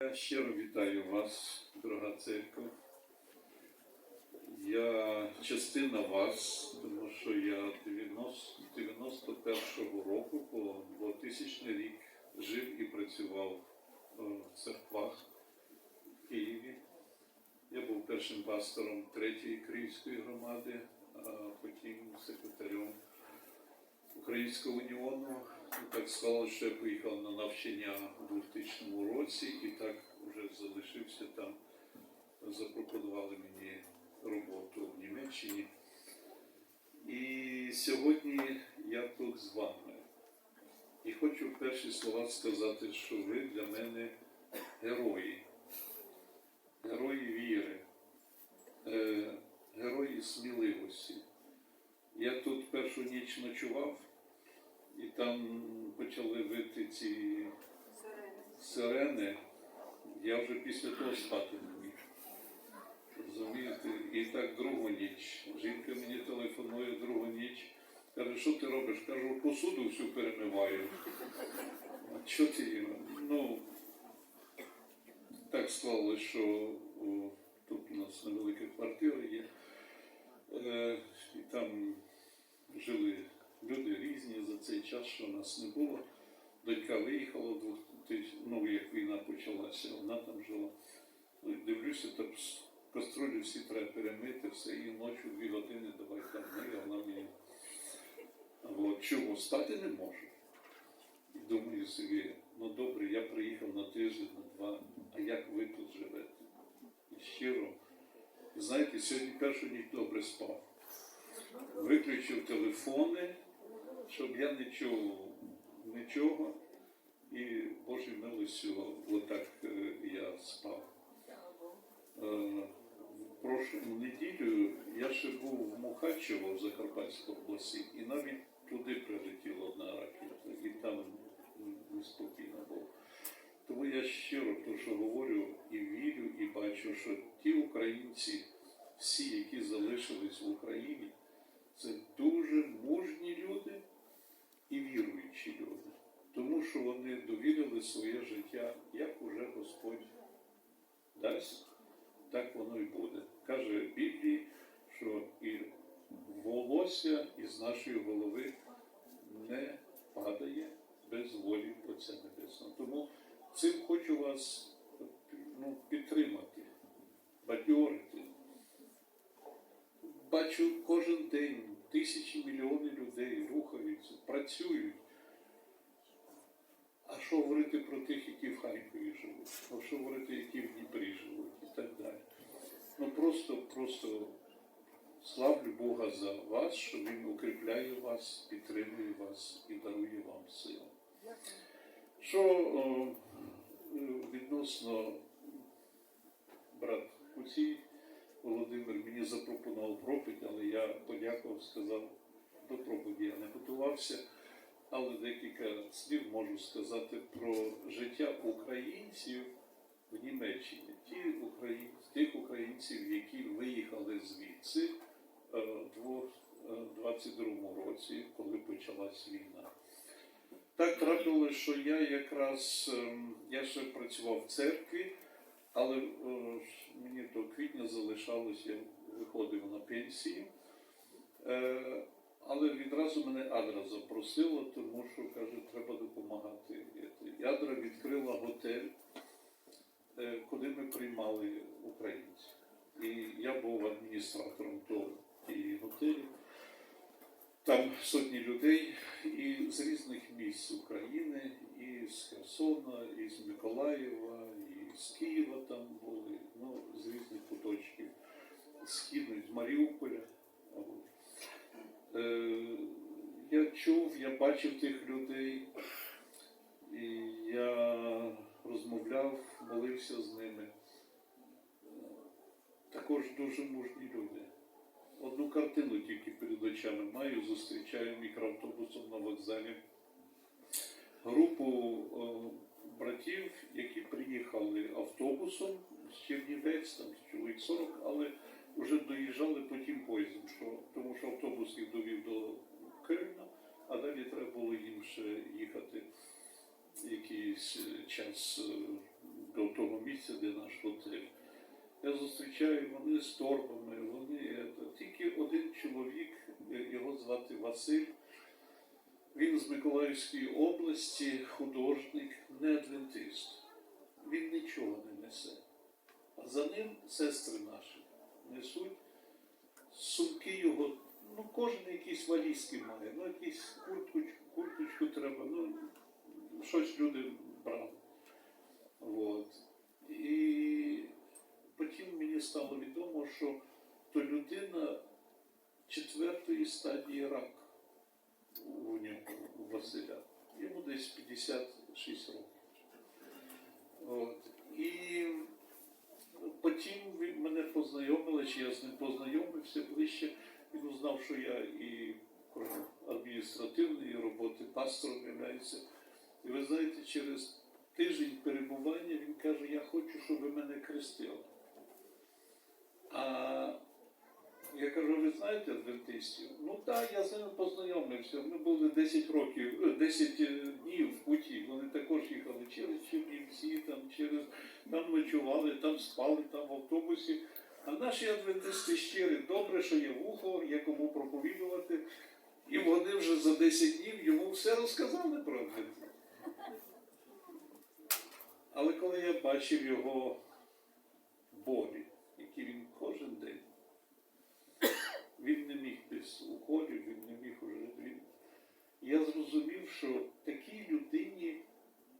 Я щиро вітаю вас, дорога церква. Я частина вас, тому що я 90, 91-го року по 2000 рік жив і працював е, в церквах в Києві. Я був першим пастором третьої Київської громади, а потім секретарем Українського уніону. Так стало, що я поїхав на навчання у 2000 році і так вже залишився там. Запропонували мені роботу в Німеччині. І сьогодні я тут з вами. І хочу перші слова сказати, що ви для мене герої, герої віри, е, герої сміливості. Я тут першу ніч ночував, і там почали вити ці сирени. Я вже після того спати не міг. Розумієте? І так другу ніч. Жінка мені телефонує другу ніч. Каже, що ти робиш? Кажу, посуду всю перемиваю. А що ти? Ну, так склалося, що о, тут у нас невелика квартира є. Е, і там жили люди різні за цей час, що нас не було. Донька виїхала 2000, ну, як війна почалася, вона там жила. Ну, дивлюся, там каструлі всі треба перемити, все, і ночі дві години давай там ми, а вона мені. От, чому стати не можу. І думаю собі, ну добре, я приїхав на тиждень, на два, а як ви тут живете? І щиро. Знаєте, сьогодні першу ніч добре спав. Виключив телефони, щоб я не чув нічого. І Божій милостю, отак е, я спав. Е, В прошлу неділю я ще був в Мухачево в Закарпатській області, і навіть туди прилетіла одна ракета, і там неспокійно було. Тому я щиро то, що говорю і вірю, і бачу, що ті українці, всі, які залишились в Україні, це дуже мужні люди і віруючі люди. Тому що вони довірили своє життя, як уже Господь дасть, так воно і буде. Каже Біблії, що і волосся із нашої голови не падає без волі Отця Небесного. Тому цим хочу вас ну, підтримати, бадьорити. Бачу кожен день тисячі мільйони людей рухаються, працюють. А що говорити про тих, які в Харкові живуть? А що говорити, які в Дніпрі живуть і так далі. Ну просто, просто славлю Бога за вас, що Він укріпляє вас, підтримує вас і дарує вам силу. Що о, відносно брат Куцій, Володимир мені запропонував проповідь, але я подякував, сказав, до проповіді я не готувався. Але декілька слів можу сказати про життя українців в Німеччині. Ті українці, тих українців, які виїхали звідси е, в 22-му році, коли почалась війна. Так трапилося, що я якраз ем, я ще працював в церкві, але е, мені до квітня залишалось, я виходив на пенсію. Е, але відразу мене Адра запросила, тому що каже, треба допомагати. І Адра відкрила готель, е, куди ми приймали українців. І я був адміністратором того тієї готелі. Там сотні людей і з різних місць України, і з Херсона, і з Миколаєва, і з Києва там були, ну, з різних куточків, з Східну, з Маріуполя. Е, я чув, я бачив тих людей, і я розмовляв, молився з ними. Також дуже мужні люди. Одну картину тільки перед очами маю, зустрічаю мікроавтобусом на вокзалі. Групу о, братів, які приїхали автобусом з Чернівець, там чоловік 40, але вже доїжджали потім поїздом, що, тому що автобус їх довів до Кельна, а далі треба було їм ще їхати якийсь е, час е, до того подивіться, де наш готель. Я зустрічаю вони з торбами, вони е, тільки один чоловік, його звати Василь. Він з Миколаївської області, художник, не адвентист. Він нічого не несе. А за ним сестри наші несуть сумки його, ну кожен якісь валізки має, ну якісь курточку, курточку треба, ну щось люди брали. От. І потім мені стало відомо, що то людина четвертої стадії раку у нього, у Василя. Йому десь 56 років. От. І потім він мене познайомили, чи я з ним познайомився ближче. Він узнав, що я і адміністративної роботи пастором являюся. І ви знаєте, через тиждень перебування він каже, я хочу, щоб ви мене крестили. Я кажу, ви знаєте адвентистів? Ну так, я з ними познайомився. Ми були 10 років, е, 10 днів в путі. Вони також їхали через Чернівці, там через там ночували, там спали, там в автобусі. А наші адвентисти щирі, добре, що є вухо, є кому проповідувати. І вони вже за 10 днів йому все розказали про адвентизм. Але коли я бачив його болі, які він кожен день, він не міг без уколів, він не міг уже. Він... Я зрозумів, що такій людині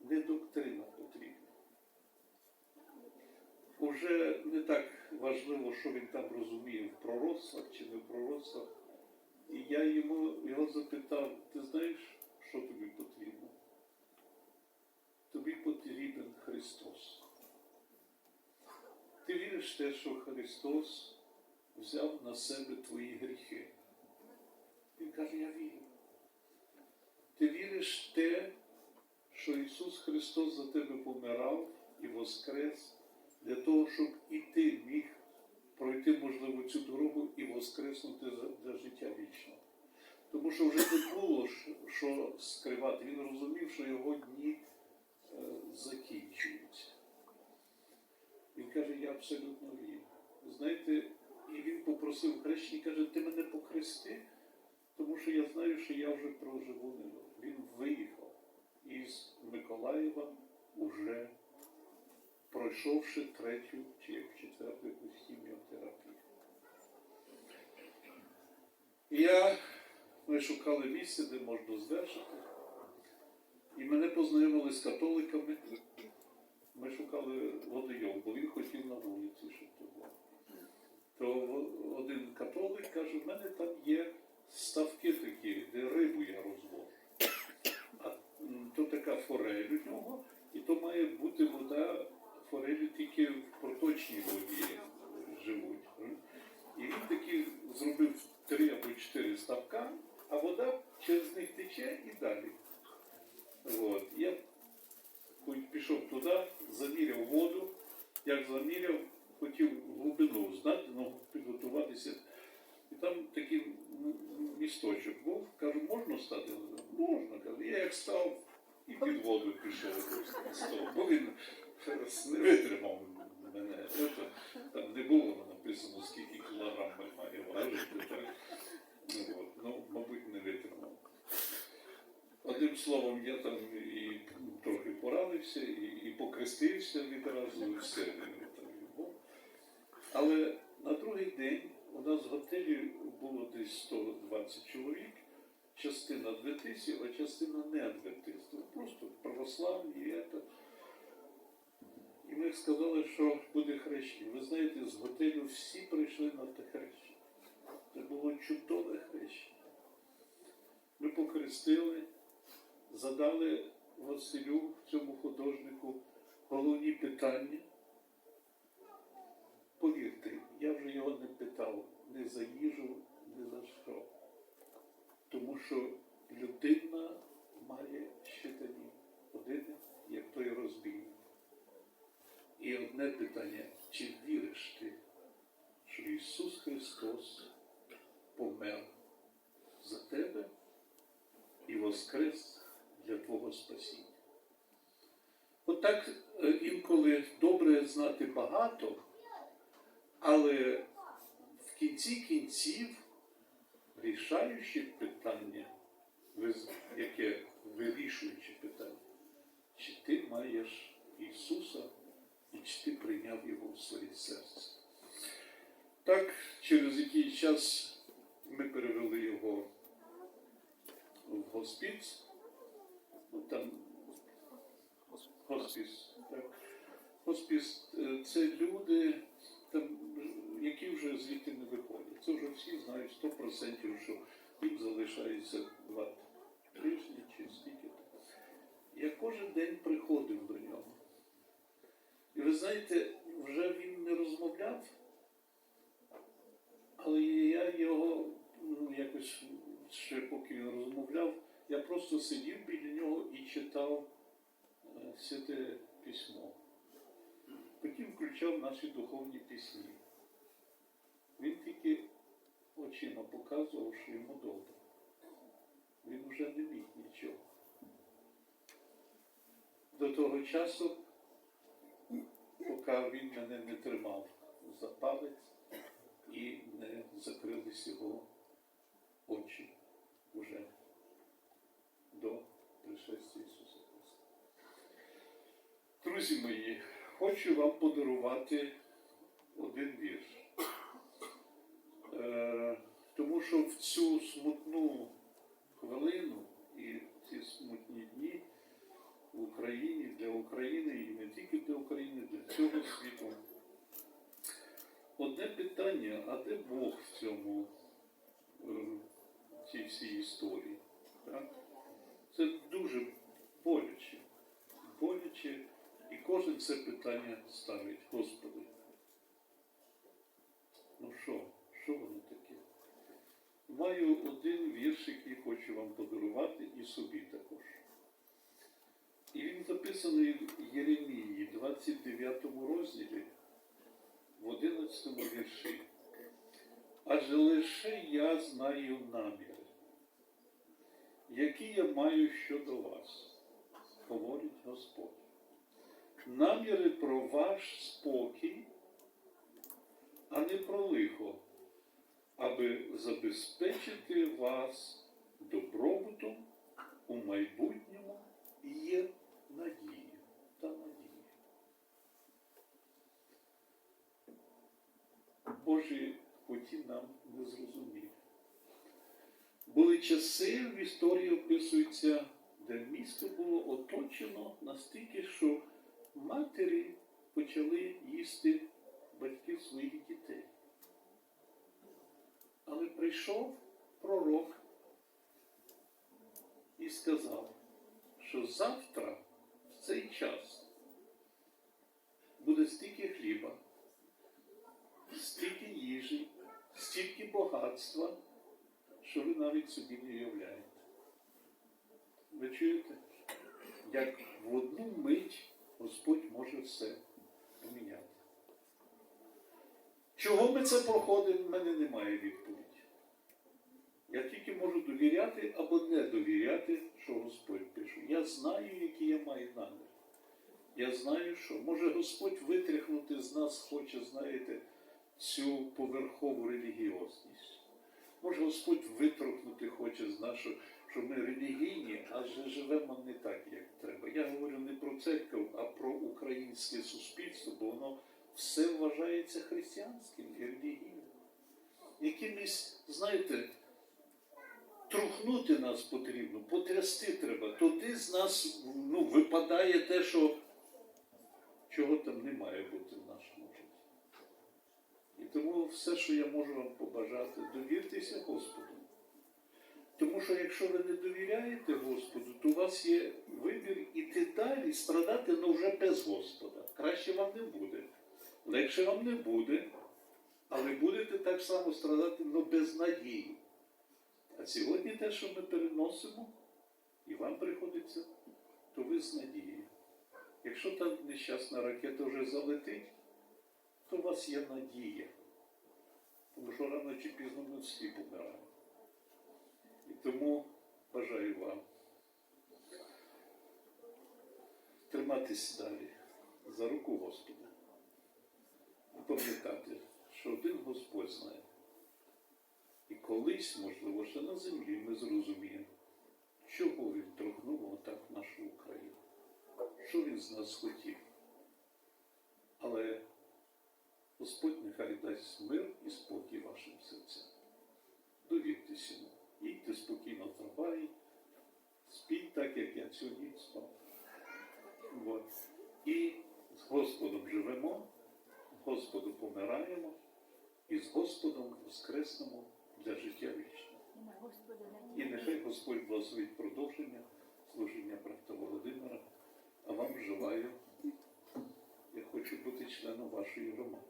не доктрина потрібна. Уже не так важливо, що він там розуміє в пророцтвах чи не в пророцтвах. І я йому його запитав, ти знаєш, що тобі потрібно? Тобі потрібен Христос. Ти віриш в те, що Христос взяв на себе твої гріхи? Він каже, я вірю. Ти віриш в те, що Ісус Христос за тебе помирав і воскрес для того, щоб і ти міг пройти, можливо, цю дорогу і воскреснути для життя вічного. Тому що вже не було що скривати. Він розумів, що його дні е, закінчуються. Він каже, я абсолютно вірю. Знаєте, попросив хрещення, каже, ти мене покрести, тому що я знаю, що я вже проживу не Він виїхав із Миколаєва уже пройшовши третю чи як четверту якусь хіміотерапію. Я, ми шукали місце, де можна здержати. І мене познайомили з католиками. Ми шукали водойом, бо він хотів на вулиці, щоб то було. То один католик каже, в мене там є ставки такі, де рибу я розвожу. А то така форель у нього, і то має бути вода, форелі тільки в проточній воді живуть. І він таки зробив три або чотири ставка, а вода через них тече і далі. От. Я пішов туди, заміряв воду, як заміряв, хотів глибину знати, ну, підготуватися. І там такий місточок був. Кажу, можна стати? Можна. Кажу, я як став і під воду пішов. Став. Бо він не витримав мене. Там не було написано, скільки кілограм має важити. Так? Ну, ну, мабуть, не витримав. Одним словом, я там і трохи поранився, і, і покрестився відразу, і все. Але на другий день у нас в готелі було десь 120 чоловік, частина адвентистів, а частина не адвентистів. Просто православні. Це. і ми сказали, що буде хрещення. Ви знаєте, з готелю всі прийшли на те хрещення. Це було чудове хрещення. Ми покрестили, задали Василю, цьому художнику, головні питання. Повірте, я вже його не питав не за їжу, ні за що. Тому що людина має щитані один, як той розбійник. І одне питання, чи віриш ти, що Ісус Христос помер за тебе і воскрес для Твого спасіння? Отак е, інколи добре багато, але в кінці кінців рішаюче питання, яке вирішуюче питання, чи ти маєш Ісуса і чи ти прийняв Його в своє серце. Так, через який час ми перевели його в госпіц. Ну, там Хоспіс. Так. Хоспіс е, це люди, там, які вже звідти не виходять. Це вже всі знають 100%, що їм залишається два тижні чи скільки. Я кожен день приходив до нього. І ви знаєте, вже він не розмовляв, але я його ну, якось ще поки він розмовляв, я просто сидів біля нього і читав е, святе письмо. Потім включав наші духовні пісні. Він тільки очима показував, що йому добре. Він вже не міг нічого. До того часу, поки він мене не тримав за палець і не закрились його очі уже до пришестя Ісуса Христа. Друзі мої, хочу вам подарувати один вірш. Е, тому що в цю смутну хвилину і ці смутні дні в Україні, для України і не тільки для України, для цього світу. Одне питання, а де Бог в цьому, е, в цій всій історії? Так? Це дуже боляче. Боляче, і кожен це питання ставить, Господи. Ну що, що воно таке? Маю один вірш, який хочу вам подарувати і собі також. І він записаний в Єремії, 29 розділі, в 11 вірші. Адже лише я знаю наміри, які я маю щодо вас, говорить Господь. Наміри про ваш спокій, а не про лихо, аби забезпечити вас добробутом у майбутньому є надія та надія. Божі путі нам не зрозумілі. Були часи в історії описуються, де місто було оточено настільки, що матері почали їсти батьків своїх дітей. Але прийшов пророк і сказав, що завтра в цей час буде стільки хліба, стільки їжі, стільки багатства, що ви навіть собі не уявляєте. Ви чуєте, як в одну мить Господь може все поміняти. Чого ми це проходимо, в мене немає відповіді. Я тільки можу довіряти або не довіряти, що Господь пише. Я знаю, які я маю намір. Я знаю, що може Господь витряхнути з нас хоче, знаєте, цю поверхову релігіозність. Може Господь витрухнути хоче з нас, що, ми релігійні, адже живемо не так, як треба. Я говорю не про церкву, а про українське суспільство, бо воно все вважається християнським і релігійним. Якимось, знаєте, трухнути нас потрібно, потрясти треба. Туди з нас ну, випадає те, що чого там не має бути в нашому житті. І тому все, що я можу вам побажати, довіртеся Господу. Тому що якщо ви не довіряєте Господу, то у вас є вибір іти далі, страдати, але вже без Господа. Краще вам не буде. Легше вам не буде, але будете так само страдати, але без надії. А сьогодні те, що ми переносимо, і вам приходиться, то ви з надією. Якщо та нещасна ракета вже залетить, то у вас є надія. Тому що рано чи пізно ми всі помираємо. І тому бажаю вам триматись далі за руку Господа пам'ятати, що один Господь знає. І колись, можливо, ще на землі ми зрозуміємо, чого він торкнув отак нашу Україну, що він з нас хотів. Але Господь нехай дасть мир і спокій вашим серцям. Довіртеся йому, їдьте спокійно в трамваї, спіть так, як я цю ніч спав. От. І з Господом живемо, Господу помираємо, і з Господом воскреснемо для життя вічного. І нехай Господь благословить продовження служіння брата Володимира, а вам желаю, я хочу бути членом вашої громади.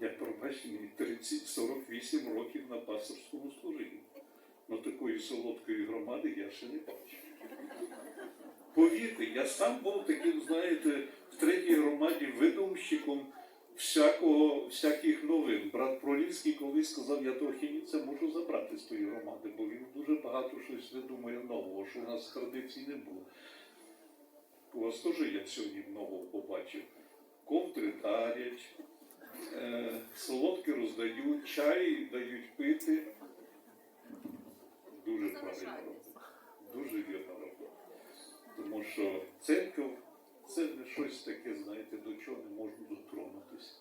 Я пробачте мені 30-48 років на пасторському служінні. Ну такої солодкої громади я ще не бачив. Повірте, я сам був таким, знаєте, в третій громаді видумщиком всякого, всяких новин. Брат Пролінський колись сказав, я трохи це можу забрати з тої громади, бо він дуже багато щось видумує нового, що у нас традицій не було. У вас теж я сьогодні нового побачив. Ковдри дарять, е, солодкі роздають, чай дають пити. Дуже правильно робить. Дуже вірно робить. Тому що церква це не щось таке, знаєте, до чого не можна дотронутися.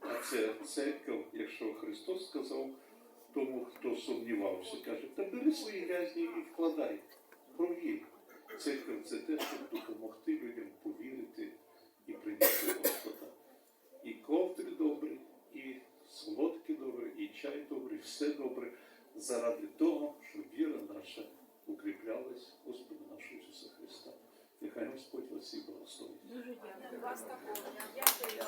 А це церква, якщо Христос сказав тому, хто сумнівався, каже, та бери свої грязні і вкладай. Провір. Церква це те, щоб допомогти людям повірити і прийняти Господа. І ковдри добрі, і солодкі добрі, і чай добрий, все добре заради того, щоб віра наша укріплялась Господу нашого Ісуса Христа. Нехай Господь вас всіх благословить. Дуже дякую. Вас також.